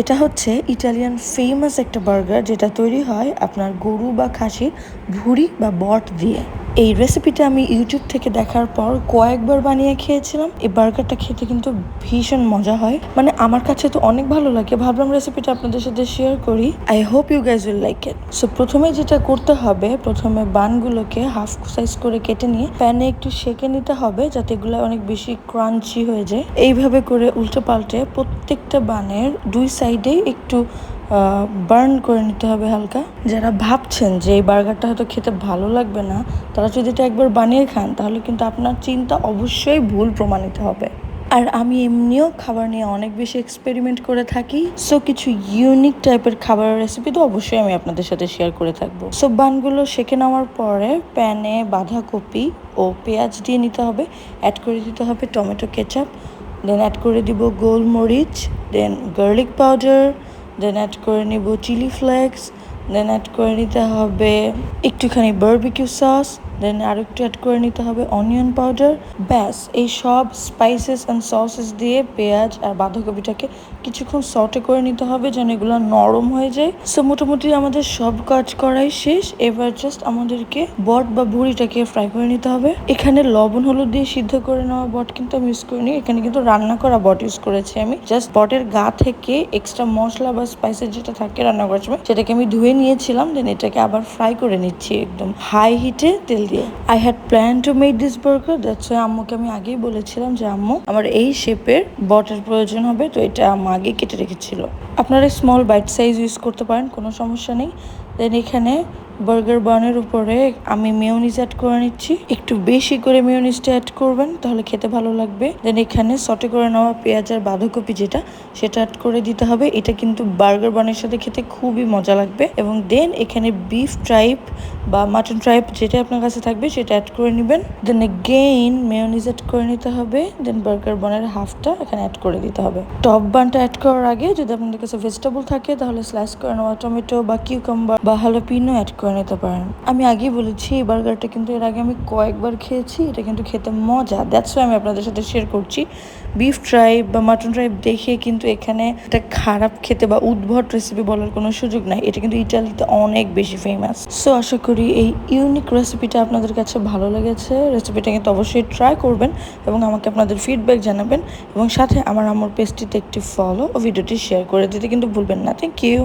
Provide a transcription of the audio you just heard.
এটা হচ্ছে Italian famous একটা বার্গার যেটা তৈরি হয় আপনার গরু বা খাসির ভুঁড়ি বা বট দিয়ে। এই রেসিপিটা আমি ইউটিউব থেকে দেখার পর কয়েকবার বানিয়ে খেয়েছিলাম। এই বার্গারটা খেতে কিন্তু ভীষণ মজা হয়। মানে আমার কাছে তো অনেক ভালো লাগে। ভাবলাম রেসিপিটা আপনাদের সাথে শেয়ার করি। I hope you guys will like it so প্রথমে যেটা করতে হবে, প্রথমে বানগুলোকে হাফ সাইজ করে কেটে নিয়ে প্যানে একটু সেকে নিতে হবে যাতে এগুলো অনেক বেশি ক্রাঞ্চি হয়ে যায়। এইভাবে করে উল্টে পাল্টে প্রত্যেকটা বানের দুই সাইডে একটু বার্ন করে নিতে হবে হালকা। যারা ভাবছেন যে এই বার্গারটা হয়তো খেতে ভালো লাগবে না, তারা যদি এটা একবার বানিয়ে খান, তাহলে কিন্তু আপনার চিন্তা অবশ্যই ভুল প্রমাণিত হবে। আর আমি এমনিও খাবার নিয়ে অনেক বেশি এক্সপেরিমেন্ট করে থাকি সো কিছু ইউনিক টাইপের খাবারের রেসিপি তো অবশ্যই আমি আপনাদের সাথে শেয়ার করে থাকব। সো বানগুলো সেঁকে নেওয়ার পরে প্যানে বাঁধাকপি ও পেঁয়াজ দিয়ে নিতে হবে অ্যাড করে দিতে হবে টমেটো কেচাপ দেন অ্যাড করে দিব গোলমরিচ then garlic powder then add করে নেব চিলি ফ্লেক্স দেন অ্যাড করে নিতে হবে একটুখানি বার্বিকিউ সস দেন আর একটু অ্যাড করে নিতে হবে অনিয়ন পাউডার ব্যাস, এই সব স্পাইসেস অ্যান্ড সসেস দিয়ে পেঁয়াজ আর বাঁধাকপিটাকে কিছুক্ষণ সটে করে নিতে হবে যেন এগুলো নরম হয়ে যায়। সো মোটামুটি আমাদের সব কাজ করাই শেষ। এবার জাস্ট আমাদেরকে বট বা ভুড়িটাকে ফ্রাই করে নিতে হবে। এখানে লবণ, হলুদ দিয়ে সিদ্ধ করে নেওয়া বট কিন্তু আমি ইউজ করিনি। এখানে কিন্তু রান্না করা বট ইউজ করেছি আমি। জাস্ট বটের গা থেকে এক্সট্রা মশলা বা স্পাইসেস যেটা থাকে রান্না করার সময়, সেটাকে আমি ধুয়ে নিয়েছিলাম দেন এটাকে আবার ফ্রাই করে নিচ্ছি একদম হাই হিটে তেল দিয়ে I had plan to make this burger that's আম্মুকে আমি আগেই বলেছিলাম যে, আম্মু, আমার এই শেপের বটের প্রয়োজন হবে, তো এটা আম্মু আগে কেটে রেখেছিল। আপনারা স্মল বাইট সাইজ ইউজ করতে পারেন, কোনো সমস্যা নেই। দেন এখানে বার্গার বানের উপরে আমি মেয়নিজ অ্যাড করে নিচ্ছি। একটু বেশি করে মেয়নিজটা অ্যাড করবেন, তাহলে খেতে ভালো লাগবে। দেন এখানে সটে করে নেওয়া পেঁয়াজ আর বাঁধাকপি যেটা, সেটা অ্যাড করে দিতে হবে। এটা কিন্তু বার্গার বানের সাথে খেতে খুবই মজা লাগবে। এবং দেন এখানে বিফ ট্রাইপ বা মাটন ট্রাইপ যেটা আপনার কাছে থাকবে, সেটা অ্যাড করে নেবেন। দেন গেইন মেয়নিজ অ্যাড করে নিতে হবে। দেন বার্গার বানের হাফটা এখানে অ্যাড করে দিতে হবে। টপ বানটা অ্যাড করার আগে যদি আপনাদের কাছে ভেজিটেবল থাকে, তাহলে স্লাইস করে নেওয়া টমেটো বা কিউকাম্বার বা হালাপিনো অ্যাড করে নিতে পারেন। আমি আগেই বলেছি, এই বার্গারটা কিন্তু এর আগে আমি কয়েকবার খেয়েছি, এটা কিন্তু খেতে মজা। দ্যাটস আমি আপনাদের সাথে শেয়ার করছি। বিফ ট্রাইব বা মাটন ট্রাইব দেখে কিন্তু এখানে এটা খারাপ খেতে বা উদ্ভট রেসিপি বলার কোনো সুযোগ নাই। এটা কিন্তু ইটালিতে অনেক বেশি ফেমাস সো আশা করি এই ইউনিক রেসিপিটা আপনাদের কাছে ভালো লেগেছে। রেসিপিটা কিন্তু অবশ্যই ট্রাই করবেন এবং আমাকে আপনাদের ফিডব্যাক জানাবেন এবং সাথে আমার আমার পেজটিতে একটি ফলো ও ভিডিওটি শেয়ার করে দিতে কিন্তু ভুলবেন না। Thank you